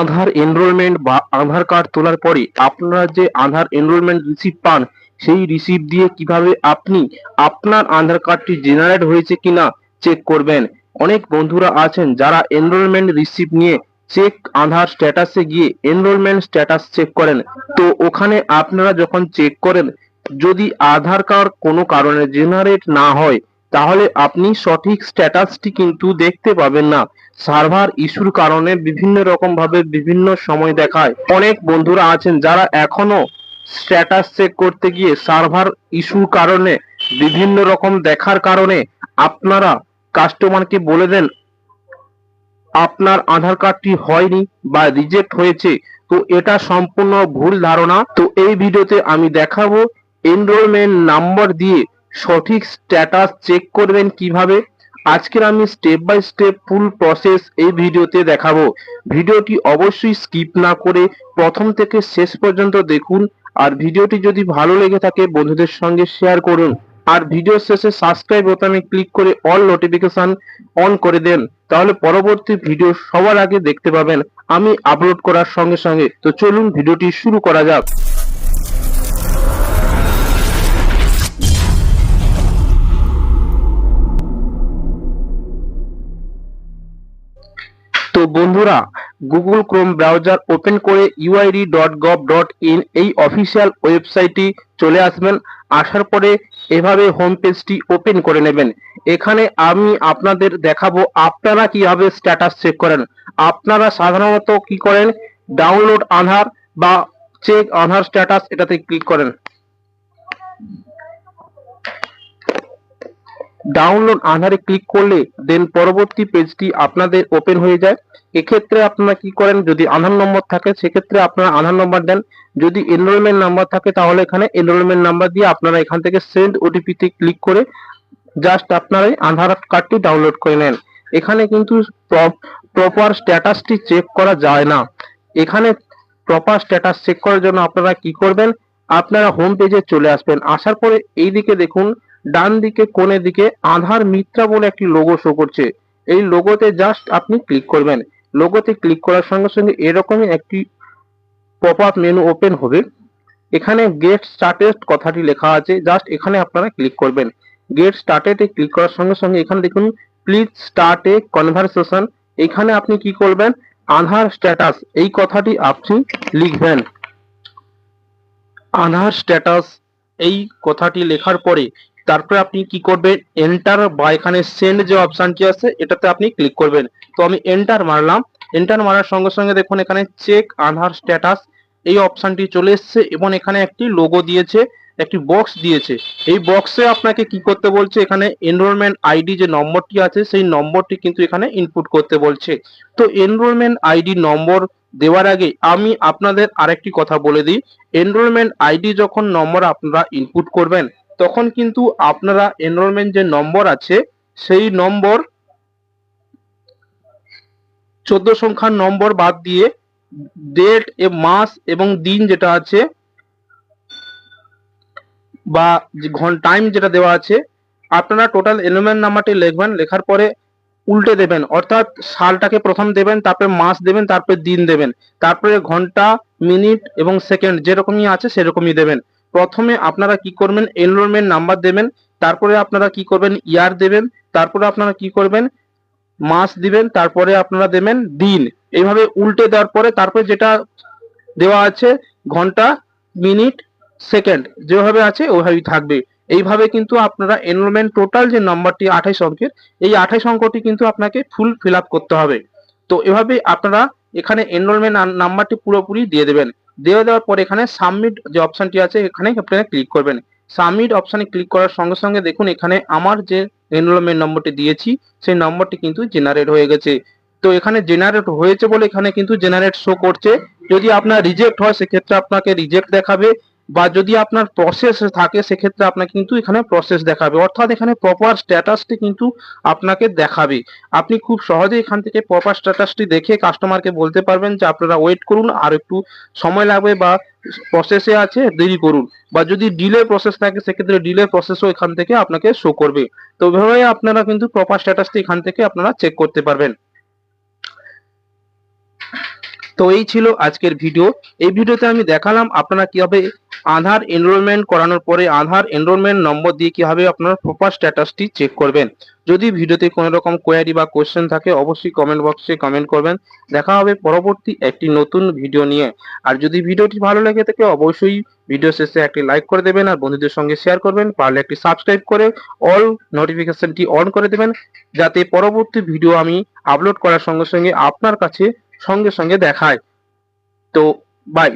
আধার enrolment বা আধার card তোলার পরে আপনারা যে আধার এনরোলমেন্ট রিসিপ্ট পান, সেই রিসিপ্ট দিয়ে কীভাবে আপনি আপনার আধার কার্ডটি জেনারেট হয়েছে কিনা চেক করবেন। অনেক বন্ধুরা আছেন যারা এনরোলমেন্ট রিসিপ্ট নিয়ে চেক আধার স্ট্যাটাসে গিয়ে এনরোলমেন্ট স্ট্যাটাস চেক করেন। তো ওখানে আপনারা যখন চেক করেন, যদি আধার কার্ড কোনো কারণে জেনারেট না হয় তাহলে আপনি সঠিক স্ট্যাটাসটি কিন্তু দেখতে পাবেন না। সার্ভার ইস্যুর কারণে বিভিন্ন রকম ভাবে বিভিন্ন সময় দেখায়। অনেক বন্ধুরা আছেন যারা এখনও স্ট্যাটাস চেক করতে গিয়ে সার্ভার ইস্যুর কারণে বিভিন্ন রকম দেখার কারণে আপনারা কাস্টমারকে বলে দেন, আপনার আধার কার্ডটি হয়নি বা রিজেক্ট হয়েছে, তো এটা সম্পূর্ণ ভুল ধারণা। তো এই ভিডিওতে আমি দেখাবো এনরোলমেন্ট নাম্বার দিয়ে সঠিক স্ট্যাটাস চেক করবেন কীভাবে? আজকের আমি step by step full process এই ভিডিওতে দেখাবো। ভিডিওটি অবশ্যই স্কিপ না করে প্রথম থেকে শেষ পর্যন্ত দেখুন আর ভিডিওটি যদি ভালো লেগে থাকে বন্ধুদের সঙ্গে শেয়ার করুন। আর ভিডিও শেষে সাবস্ক্রাইব বোতামে ক্লিক করে অল নোটিফিকেশন অন করে দেন। তাহলে পরবর্তী ভিডিও সবার আগে দেখতে পাবেন। আমি আপলোড করার সঙ্গে সঙ্গে। তো চলুন ভিডিওটি শুরু করা যাক। বন্ধুরা গুগল ক্রোম ব্রাউজার ওপেন করে UID dot gov dot in এই অফিসিয়াল ওয়েবসাইটটি চলে আসবেন। আসার পরে এভাবে হোম পেজটি ওপেন করে নেবেন। এখানে আমি আপনাদের দেখাবো আপনারা কীভাবে স্ট্যাটাস চেক করেন। আপনারা সাধারণত কি করেন? ডাউনলোড আধার বা চেক আধার স্ট্যাটাস এটাতে ক্লিক করেন। ডাউনলোড আধারে ক্লিক করলে দেন পরবর্তী পেজটি আপনাদের ওপেন হয়ে যায়। এক্ষেত্রে আপনারা কি করেন, যদি আধার নম্বর থাকে, সেক্ষেত্রে আপনারা আধার নম্বর দেন। যদি এনরোলমেন্ট নাম্বার থাকে, তাহলে এখানে এনরোলমেন্ট নাম্বার দিয়ে আপনারা এখান থেকে সেন্ড ওটিপি তে ক্লিক করে জাস্ট আপনারা আধার কার্ডটি ডাউনলোড করে নেন। এখানে কিন্তু প্রপার স্ট্যাটাসটি চেক করা যায় না। এখানে প্রপার স্ট্যাটাস চেক করার জন্য আপনারা কি করবেন, আপনারা হোম পেজে চলে আসবেন। আসার পরে এই দিকে দেখুন ডান দিকে কোণের দিকে আধার মিত্রা বলে একটি লোগো শো করছে। এই লোগোতে জাস্ট আপনি ক্লিক করবেন। লোগোতে ক্লিক করার সঙ্গে সঙ্গে এরকমই একটি পপ আপ মেনু ওপেন হবে। এখানে গেট স্টার্টেড কথাটি লেখা আছে। জাস্ট এখানে আপনারা ক্লিক করবেন। গেট স্টার্টেড এ ক্লিক করার সঙ্গে সঙ্গে এখানে দেখুন প্লিজ স্টার্ট এ কনভারসেশন এখানে আপনি কি করবেন? আধার স্ট্যাটাস এই কথাটি আপনি লিখবেন। আধার স্ট্যাটাস এই কথাটি লেখার পরে তারপরে আপনি কি করবেন? এন্টার বা এখানে সেন্ড যে অপশনটি আছে, এটাতে আপনি ক্লিক করবেন। তো আমি এন্টার মারলাম। এন্টার মারার সঙ্গে সঙ্গে দেখুন, এখানে চেক আধার স্ট্যাটাস এই অপশনটি চলে এসেছে এবং এখানে একটি লোগো দিয়েছে, একটি বক্স দিয়েছে। এই বক্সে আপনাকে কি করতে বলছে? এখানে এনরোলমেন্ট আইডি যে নম্বরটি আছে, সেই নম্বরটি কিন্তু এখানে ইনপুট করতে বলছে। তো এনরোলমেন্ট আইডি নম্বর দেওয়ার আগে আমি আপনাদের আরেকটি কথা বলে দিই। এনরোলমেন্ট আইডি যখন নম্বর আপনারা ইনপুট করবেন তখন কিন্তু আপনারা এনরোলমেন্ট যে নম্বর আছে, সেই নম্বর চোদ্দ সংখ্যার নম্বর বাদ দিয়ে ডেট মাস এবং দিন যেটা আছে বা টাইম যেটা দেওয়া আছে, আপনারা টোটাল এনরোলমেন্ট নাম্বারটি লিখবেন, লেখার পরে উল্টে দেবেন। অর্থাৎ সালটাকে প্রথম দেবেন, তারপরে মাস দেবেন, তারপরে দিন দেবেন। তারপরে ঘণ্টা মিনিট এবং সেকেন্ড যেরকমই আছে সেরকমই দেবেন। প্রথমে আপনারা কি করবেন এনরোলমেন্ট নাম্বার দেবেন, তারপরে আপনারা কি করবেন ইয়ার দেবেন, তারপরে আপনারা কি করবেন, মাস দিবেন, তারপরে আপনারা দেবেন দিন। এইভাবে উল্টে দেওয়ার পরে তারপরে যেটা দেওয়া আছে, ঘণ্টা, মিনিট, সেকেন্ড, যেভাবে আছে ওইভাবেই থাকবে। এইভাবে কিন্তু আপনারা এনরোলমেন্ট টোটাল যে নাম্বারটি আঠাইশ অঙ্কের, এই আঠাইশ অঙ্কটি কিন্তু আপনাকে ফুল ফিল করতে হবে। তো এভাবে আপনারা এখানে এনরোলমেন্ট নাম্বারটি পুরোপুরি দিয়ে দেবেন। দিয়ে দেওয়ার পরে এখানে সাবমিট যে অপশনটি আছে, এখানে আপনারা ক্লিক করবেন। সাবমিট অপশনে ক্লিক করার সঙ্গে সঙ্গে দেখুন, এখানে আমার যে এনরোলমেন্ট নম্বরটি দিয়েছি, সেই নম্বরটি কিন্তু জেনারেট হয়ে গেছে। তো এখানে জেনারেট হয়েছে বলে এখানে কিন্তু জেনারেট শো করছে। যদি আপনার রিজেক্ট হয়, সেক্ষেত্রে আপনাকে রিজেক্ট দেখাবে। বা যদি আপনার প্রসেস থাকে, সেক্ষেত্রে আপনাকে কিন্তু এখানে প্রসেস দেখাবে। অর্থাৎ এখানে প্রপার স্ট্যাটাসটি কিন্তু আপনাকে দেখাবে। আপনি খুব সহজে এখান থেকে প্রপার স্ট্যাটাসটি দেখে কাস্টমারকে বলতে পারবেন যে, আপনারা ওয়েট করুন, আর একটু সময় লাগবে বা প্রসেসে আছে, দেরি করুন। বা যদি ডিলে প্রসেস থাকে, সেক্ষেত্রে ডিলে প্রসেসও এখান থেকে আপনাকে শো করবে। তো ওইভাবে আপনারা কিন্তু প্রপার স্ট্যাটাসটি এখান থেকে আপনারা চেক করতে পারবেন। তো এই ছিল আজকের ভিডিও। এই ভিডিওতে আমি দেখালাম আপনারা কীভাবে আধার এনরোলমেন্ট করানোর পরে আধার এনরোলমেন্ট নম্বর দিয়ে কীভাবে আপনার প্রপার স্ট্যাটাসটি চেক করবেন। যদি ভিডিওতে কোনো রকম কোয়ারি বা কোশ্চেন থাকে, অবশ্যই কমেন্ট বক্সে কমেন্ট করবেন। দেখা হবে পরবর্তী একটি নতুন ভিডিও নিয়ে। আর যদি ভিডিওটি ভালো লেগে থাকে, অবশ্যই ভিডিও শেষে একটি লাইক করে দেবেন আর বন্ধুদের সঙ্গে শেয়ার করবেন। পারলে একটি সাবস্ক্রাইব করে অল নোটিফিকেশনটি অন করে দেবেন। যাতে পরবর্তী ভিডিও আমি আপলোড করার সঙ্গে সঙ্গে আপনার কাছে সঙ্গে সঙ্গে দেখায়। তো বাই